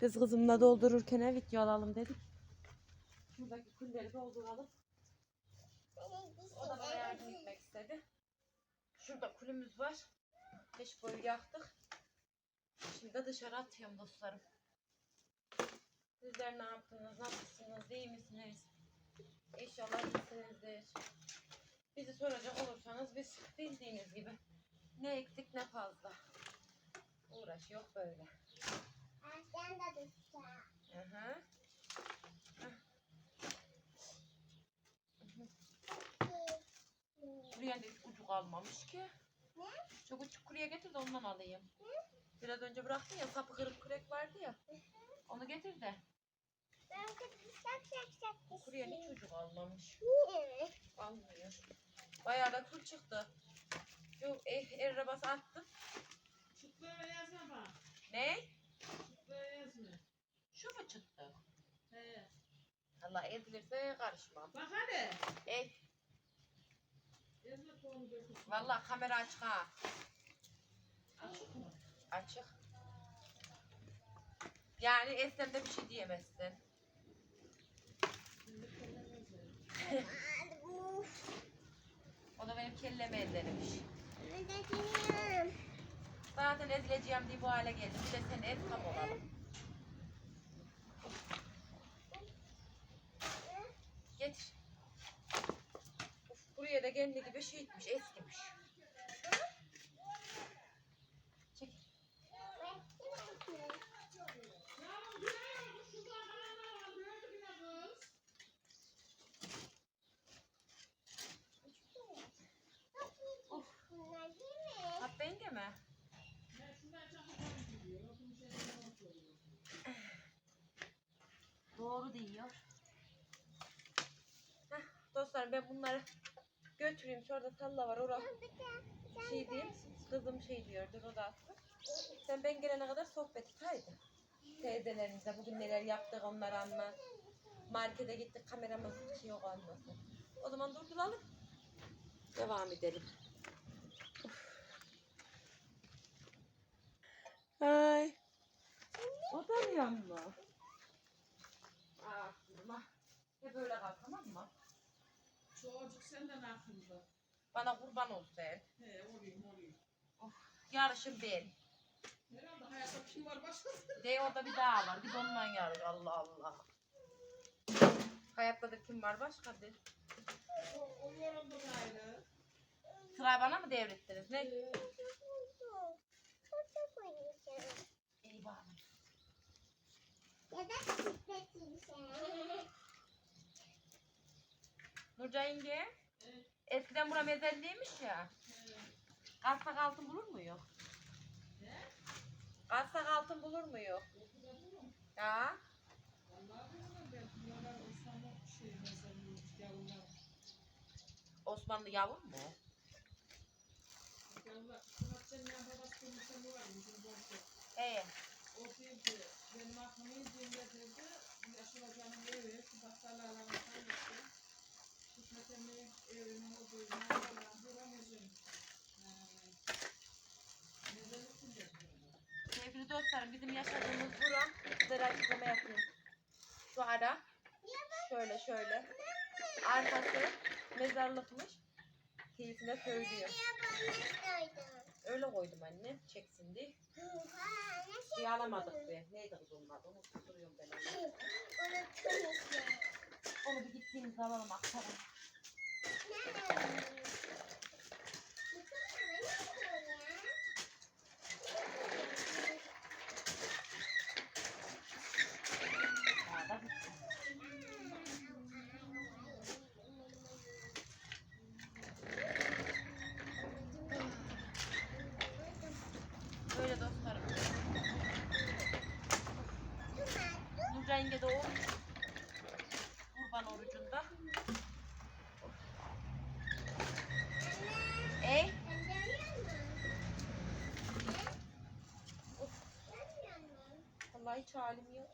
Kız kızımla doldururken video alalım dedik. Şuradaki külleri dolduralım. O da bana yardım etmek istedi. Şurada kulümüz var. Beş boyu yaktık. Şimdi de dışarı atıyorum dostlarım. Sizler ne yaptınız? Nasılsınız? İyi misiniz? İnşallah iyisinizdir. Bizi soracak olursanız biz bildiğiniz gibi ne eksik ne fazla. Uğraş yok böyle. Ben de düşeceğim. Hı hı. Buraya da ucu kalmamış ki. Ne? Çok uçuk kurye getir de ondan alayım. Biraz önce bıraktın ya sapı kırık kürek vardı ya. Onu getir de. Ben de şak şak kuryenin hiç ucu kalmamış. Niye? Almıyor. Bayağı da kıl çıktı. Şu eh, el arabası attım. Çıtlığı yazma bak. Ne? Şu mu çıktı? He. Allah ezilirse karışmam. Bak hadi. Ey, Yazma tohumu dökülsün. vallahi kamera açık ha. Açık mı? Açık. Yani Esnem de bir şey diyemezsin. O da benim kelleme ellerimmiş. Ben de bilmiyorum. Zaten ezileceğim diye bu hale geldim. Bir de sen ez tam olalım. Getir. Uf, buraya da kendi gibi şey etmiş, eskimiş. Çek. Bunlar değil mi? Hatta yenge dostlarım ben bunları götüreyim. Şurada talla var. Orada şey diyeyim. Kızım şey diyordur. O da attı. Sen ben gelene kadar sohbet et. Haydi. Teyzelerimize bugün neler yaptık onları anlat. Markete gittik kameramız şey yok anlasın. O zaman durduralım. Devam edelim. Ay. Utanıyor mu? Ah, durma. Hep böyle kal tamam mı? Çocuk senden aklında. Bana kurban ol sen. He olayım olayım. Yarışın ben. Herhalde hayatta kim var başkası? De orada bir daha var. De ondan yarış. Allah Allah. Hayatta da kim var başka bir? O, o yoruldu gayrı. Sıra bana mı devrettiniz? Ne? Ee. Ya da. Nurcan yenge. Evet. Eskiden bura mezelliymiş ya. he. Kalsak altın bulur muyuz? Ne? Kalsak altın bulur muyuz? Ya. Osmanlı yavur mu? He. O dedi, benim aklımı izleyince dedi, Yaşar Hoca'nın evi, bakkallarla kalmıştı. Dedi. Sevgili dostlarım bizim yaşadığımız bura. Sizlere açıklama yapayım. Şu ara. Şöyle şöyle. Arkası mezarlıkmış. Keyfine söylüyor. Öyle koydum anne. Çeksin diye. Şey alamadık be. Neydi kız onun adı? Unuttum duruyorum ben onu. Onu bir gittiğimizde alalım aktarım. Böyle dostlarım. Nurcan yenge de o kurban. Ey vallahi hiç halim yok.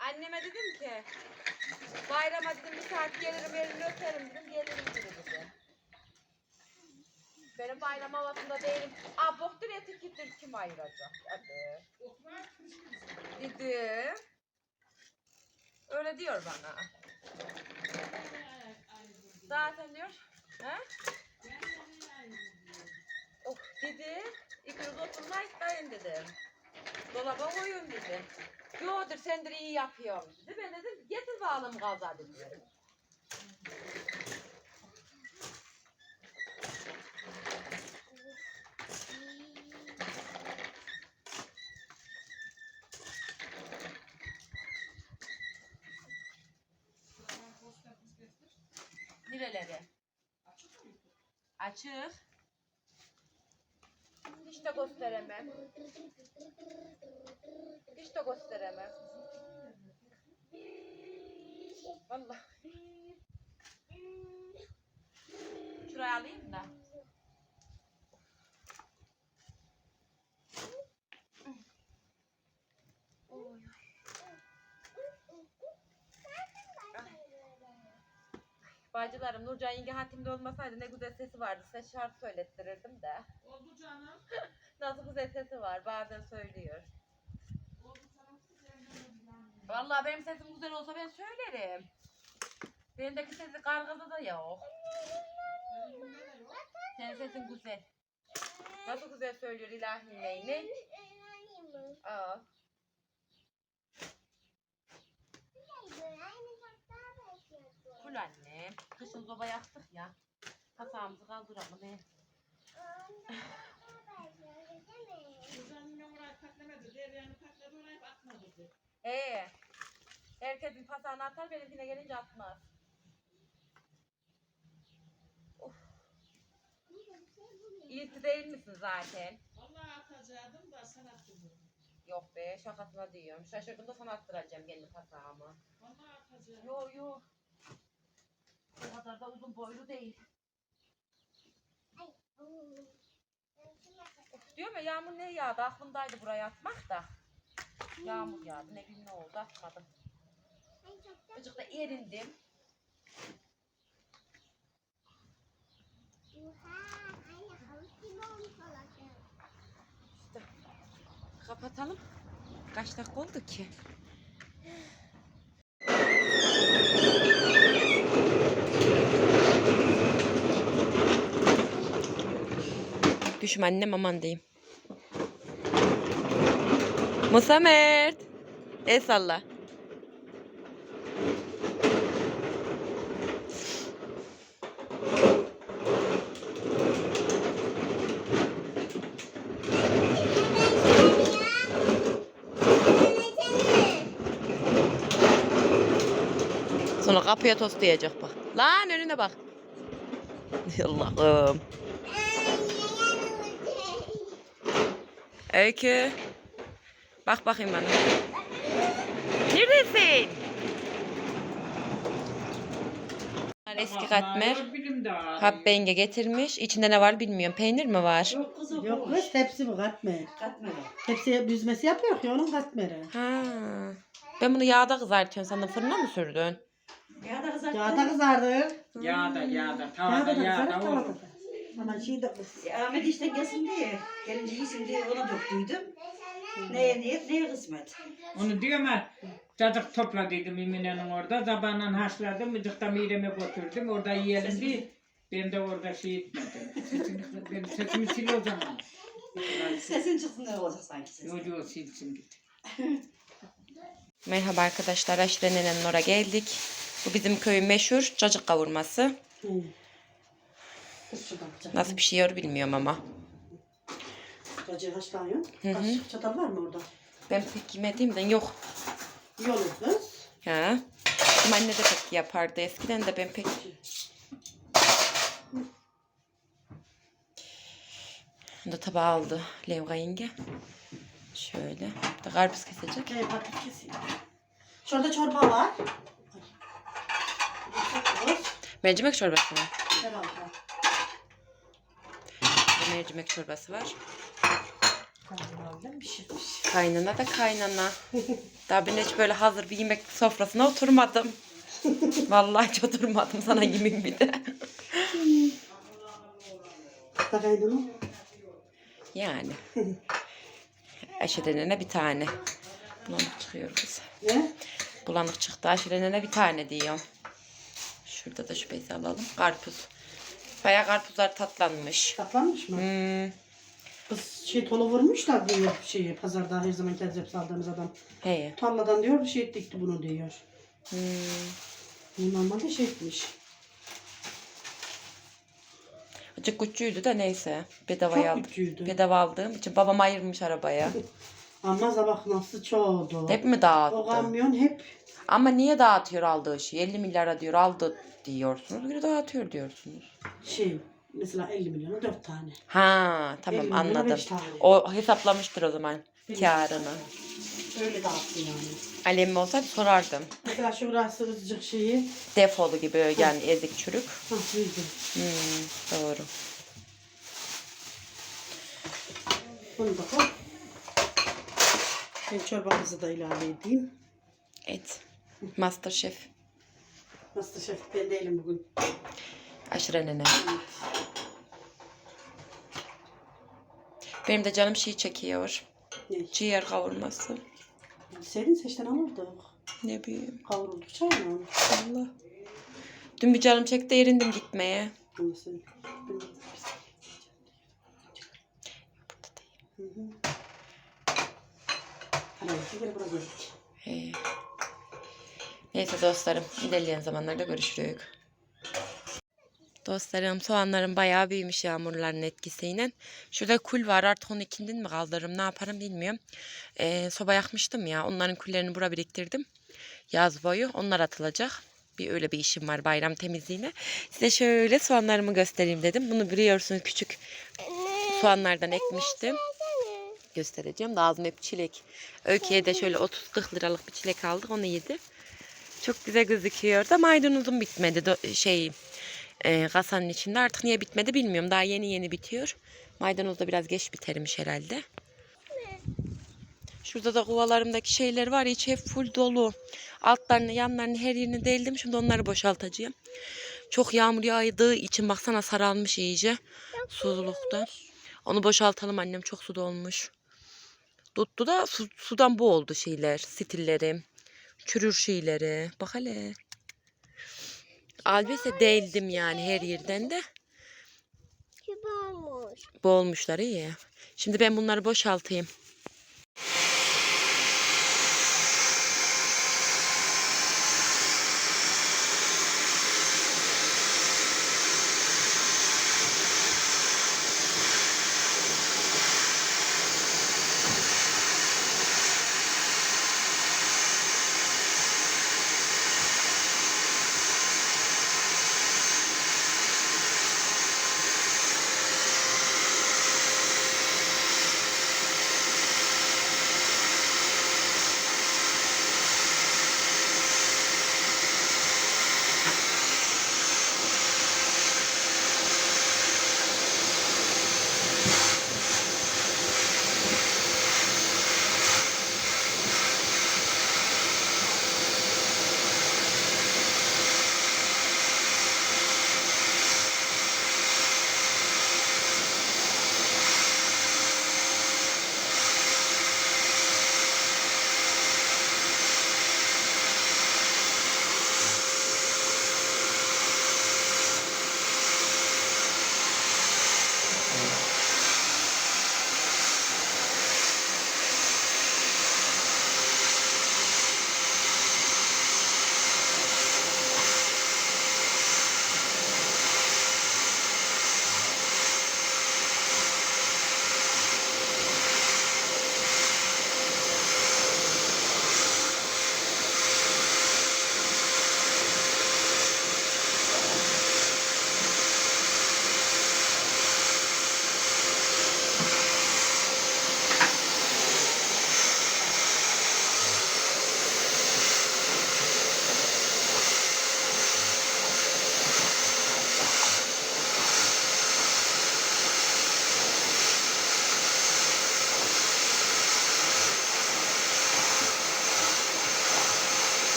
Anne Anneme dedim ki bayrama dedim bir saat gelirim elini öperim dedim gelirim dedi. Benim bayram havasında değilim. Aa boktur eti gitti kim ayıracak? Hadi. Dedi. Öyle diyor bana. Zaten diyor. He? Oh dedi. İkiniz oturma isteyin dedim. Dolaba koyun dedi. Yodur sendir iyi yapıyorsun dedi. Ben dedim getir bağlım gaza dedim. Nereleri? Açık. Hiç de gösteremem. Hiç gösteremem. Vallahi. Şuraya alayım da. Bacılarım Nurcan yenge hatimde olmasaydı ne güzel sesi vardı. Size şarkı söylettirirdim de. Oldu canım. Nasıl güzel sesi var bazen söylüyor. Oldu canım. Vallahi benim sesim güzel olsa ben söylerim. Benimdeki sesi kargıda da yok. Senin sesin güzel. Nasıl güzel söylüyor ilahi neyini? Aa. Kul anne. Kışın soba yaktık ya. Kasağımızı kaldıralım. he. Kızanın orayı patlamadı. Derya'nı patladı orayı atmadı. dedi. Ee, herkesin pasağını atar benimkine gelince atmaz. İyisi değil misin zaten? Vallahi atacaktım da sen attın. Yok be şakasına diyorum. Şaşırdım da sana attıracağım kendi pasağımı. Vallahi atacaktım. Yo yo. O kadar da uzun boylu değil. Of, diyorum ya yağmur ne yağdı aklımdaydı buraya atmak da. Yağmur yağdı ne bileyim ne oldu atmadım. Azıcık da erindim. İşte kapatalım. Kaç dakika oldu ki? Düşüm annem aman diyeyim. Musa Mert. El salla. Sonra kapıya toslayacak bak. Lan önüne bak. Allah'ım. Öykü. Bak bakayım bana. Neredesin? Eski katmer. Habbenge getirmiş. İçinde ne var bilmiyorum. Peynir mi var? Yok kız tepsi bu katmer. Tepsiye büzmesi yapıyor ki onun katmeri. Ha. Ben bunu yağda kızartıyorum sandım. Fırına mı sürdün? Yağda kızardı. Yağda yağda. Yağda Tavada da yağda kızardı tavada olur. da. Ama şey de kız. Ahmet işte gelsin diye, gelince iyisin diye ona döktüydüm. Neye niyet, neye kısmet. Onu diyorum ha. Cacık topladıydım İmine'nin orada. Zabanla haşladım. Mıcıkta mireme götürdüm. Orada yiyelim diye. Ben de orada şey etmedim. Sesini, benim sesimi sil o zaman. Sesin çıksın ne olacak sanki sesin. Yocuğu silsin git. Merhaba arkadaşlar. Aşire nenenin oraya geldik. Bu bizim köyün meşhur cacık kavurması. Hı. Nasıl pişiyor bilmiyorum ama. Cacığı haşlanıyor. Hı hı. Kaşık çatal var mı orada? Ben pek yemediğimden yok. Kız. Ha. Bizim anne de pek yapardı eskiden de ben pek... Bunu da tabağa aldı Levga yenge. Şöyle. Bir de karpuz kesecek. Evet patates keseyim. Şurada çorba var. Mercimek çorbası mı? Herhalde. Mercimek çorbası var. Pişirmiş. Kaynana da kaynana. Daha ben hiç böyle hazır bir yemek sofrasına oturmadım. Vallahi hiç oturmadım sana yemin bir de. Da kaynana. Yani. Aşirenene bir tane. Bulanık çıkıyor kız. Ne? Bulanık çıktı. Aşirenene bir tane diyorum. Şurada da şu bezi alalım. Karpuz. Bayağı karpuzlar tatlanmış. Tatlanmış mı? Hmm. Kız şey tola vurmuşlar diyor şeyi pazarda her zaman kezzep aldığımız adam. He. Tarladan diyor bir şey dikti bunu diyor. Hmm. Bu normalde şey etmiş. Acık küçüğüydü de neyse. Bedavaya Çok aldım. Bedava aldığım için babam ayırmış arabaya. Ama sabah nasıl çoğdu. Hep mi O dağıttı? kamyon hep Ama niye dağıtıyor aldığı şeyi? 50 milyara diyor aldı diyorsunuz. Bir dağıtıyor diyorsunuz. şey mesela 50 milyona 4 tane. Ha 50 tamam anladım. tane. O hesaplamıştır o zaman karını. Öyle dağıttı yani. Alem olsaydı sorardım. Mesela şu burası ızcık şeyi. Defolu gibi yani ezik çürük. Buydu. Hmm, doğru. Bunu da koy. Ben çorbamızı da ilave edeyim. Et. Masterchef. Şef ben değilim bugün. Aşırı nene. Benim de canım şey çekiyor. Ne? Ciğer kavurması. Senin seçten alırdık. Ne bileyim. Kavruldukça mı? Allah. Dün bir canım çekti erindim gitmeye. Onu söyle. Hı hı. Hadi bir kere buraya geldik. He. Neyse dostlarım ilerleyen zamanlarda görüşürüz. Dostlarım soğanlarım bayağı büyümüş yağmurların etkisiyle. Şurada kul var artık onu ikindin mi kaldırırım ne yaparım bilmiyorum. Ee, soba yakmıştım ya onların kullerini bura biriktirdim. Yaz boyu onlar atılacak. Bir öyle bir işim var bayram temizliğine. Size şöyle soğanlarımı göstereyim dedim. Bunu biliyorsunuz küçük soğanlardan ekmiştim. Göstereceğim. Da ağzım hep çilek. Öykü'ye de şöyle 30-40 liralık bir çilek aldık. Onu yedi. Çok güzel gözüküyor da maydanozum bitmedi. Do- şey e, kasanın içinde. Artık niye bitmedi bilmiyorum. Daha yeni yeni bitiyor. Maydanoz da biraz geç bitermiş herhalde. Şurada da kovalarımdaki şeyler var. İçi hep full dolu. Altlarını, yanlarını, her yerini deldim. Şimdi onları boşaltacağım. Çok yağmur yağdığı için baksana sararmış iyice. Suzulukta. Onu boşaltalım annem. Çok su dolmuş. Tuttu da su, sudan bu oldu şeyler. Stilleri. Çürür şeyleri. Bak hele. Albese değildim yani her yerden de. Küp olmuş. Boğulmuşlar iyi. Şimdi ben bunları boşaltayım.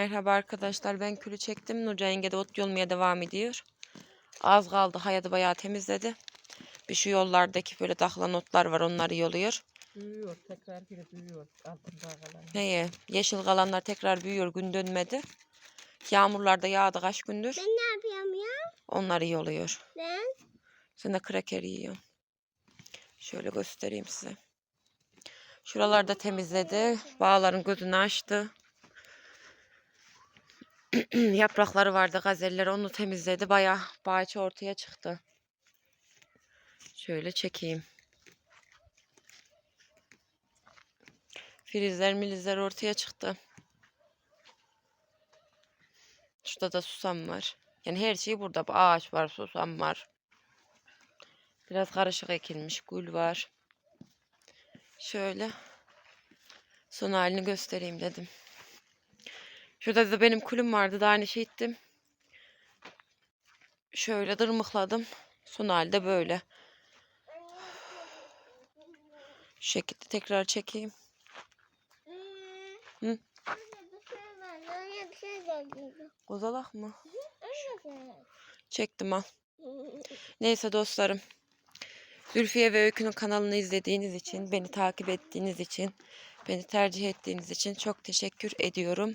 Merhaba arkadaşlar ben külü çektim. Nurcan yenge de ot yolmaya devam ediyor. Az kaldı hayadı bayağı temizledi. Bir şu yollardaki böyle dahlan otlar var onları yoluyor. Büyüyor. Tekrar biri büyüyor. Altın kalan. Neye? Yeşil kalanlar tekrar büyüyor gün dönmedi. Yağmurlar da yağdı kaç gündür. Ben ne yapıyorum ya? Onları yoluyor. Ben Sen de kraker yiyorsun. Şöyle göstereyim size. Şuralarda temizledi. Bağların gözünü açtı. Yaprakları vardı gazeller onu temizledi. Bayağı bahçe ortaya çıktı. Şöyle çekeyim. Filizler milizler ortaya çıktı. Şurada da susam var. Yani her şey burada. Bu Ağaç var, susam var. Biraz karışık ekilmiş. Gül var. Şöyle son halini göstereyim dedim. Şurada da benim kulüm vardı. Daha aynı şey ettim. Şöyle dırmıkladım. Son halde böyle. Şu şekilde tekrar çekeyim. Hı? Kozalak mı? Çektim al. Neyse dostlarım. Zülfiye ve Öykü'nün kanalını izlediğiniz için, beni takip ettiğiniz için, beni tercih ettiğiniz için çok teşekkür ediyorum.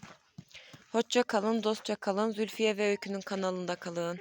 Hoşça kalın, dostça kalın. Zülfiye ve Öykü'nün kanalında kalın.